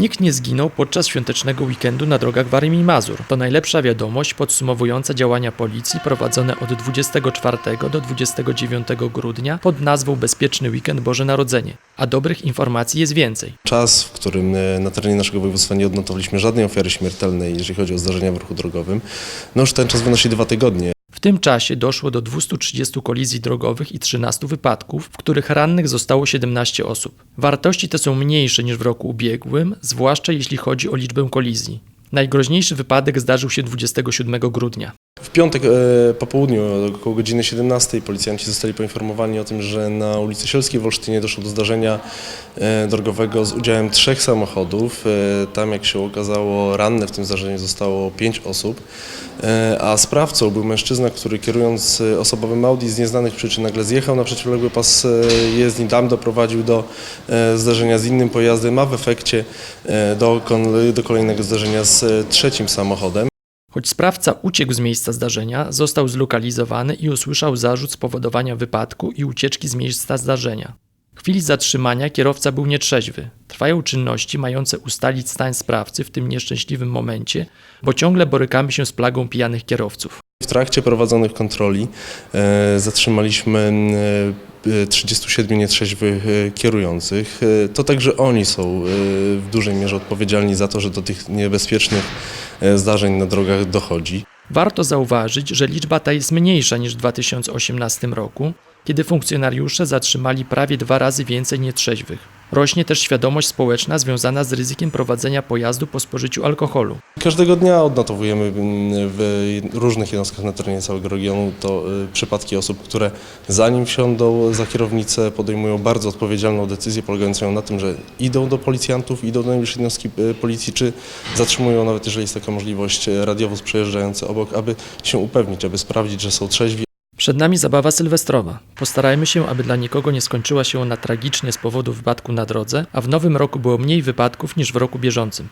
Nikt nie zginął podczas świątecznego weekendu na drogach Warmii i Mazur. To najlepsza wiadomość podsumowująca działania policji prowadzone od 24 do 29 grudnia pod nazwą Bezpieczny Weekend Boże Narodzenie. A dobrych informacji jest więcej. Czas, w którym e, na terenie naszego województwa nie odnotowaliśmy żadnej ofiary śmiertelnej, jeżeli chodzi o zdarzenia w ruchu drogowym, no już ten czas wynosi dwa tygodnie. W tym czasie doszło do 230 kolizji drogowych i 13 wypadków, w których rannych zostało 17 osób. Wartości te są mniejsze niż w roku ubiegłym, zwłaszcza jeśli chodzi o liczbę kolizji. Najgroźniejszy wypadek zdarzył się 27 grudnia. W piątek e, po południu, około godziny 17, policjanci zostali poinformowani o tym, że na ulicy Sielskiej w Olsztynie doszło do zdarzenia drogowego z udziałem trzech samochodów. E, Tam, jak się okazało, ranne w tym zdarzeniu zostało pięć osób, E, a sprawcą był mężczyzna, który kierując e, osobowym Audi z nieznanych przyczyn nagle zjechał na przeciwległy pas e, jezdni, tam doprowadził do e, zdarzenia z innym pojazdem, a w efekcie e, do, do kolejnego zdarzenia z e, trzecim samochodem. Choć sprawca uciekł z miejsca zdarzenia, został zlokalizowany i usłyszał zarzut spowodowania wypadku i ucieczki z miejsca zdarzenia. W chwili zatrzymania kierowca był nietrzeźwy. Trwają czynności mające ustalić stan sprawcy w tym nieszczęśliwym momencie, bo ciągle borykamy się z plagą pijanych kierowców. W trakcie prowadzonych kontroli e, zatrzymaliśmy e, 37 nietrzeźwych e, kierujących. E, To także oni są e, w dużej mierze odpowiedzialni za to, że do tych niebezpiecznych e, zdarzeń na drogach dochodzi. Warto zauważyć, że liczba ta jest mniejsza niż w 2018 roku, kiedy funkcjonariusze zatrzymali prawie dwa razy więcej nietrzeźwych. Rośnie też świadomość społeczna związana z ryzykiem prowadzenia pojazdu po spożyciu alkoholu. Każdego dnia odnotowujemy mm, w różnych jednostkach na terenie całego regionu to e, przypadki osób, które zanim wsiądą za kierownicę podejmują bardzo odpowiedzialną decyzję polegającą na tym, że idą do policjantów, idą do najbliższej jednostki e, policji, czy zatrzymują nawet jeżeli jest taka możliwość e, radiowóz przejeżdżający obok, aby się upewnić, aby sprawdzić, że są trzeźwi, Przed nami zabawa sylwestrowa. Postarajmy się, aby dla nikogo nie skończyła się ona tragicznie z powodu wypadku na drodze, a w nowym roku było mniej wypadków niż w roku bieżącym.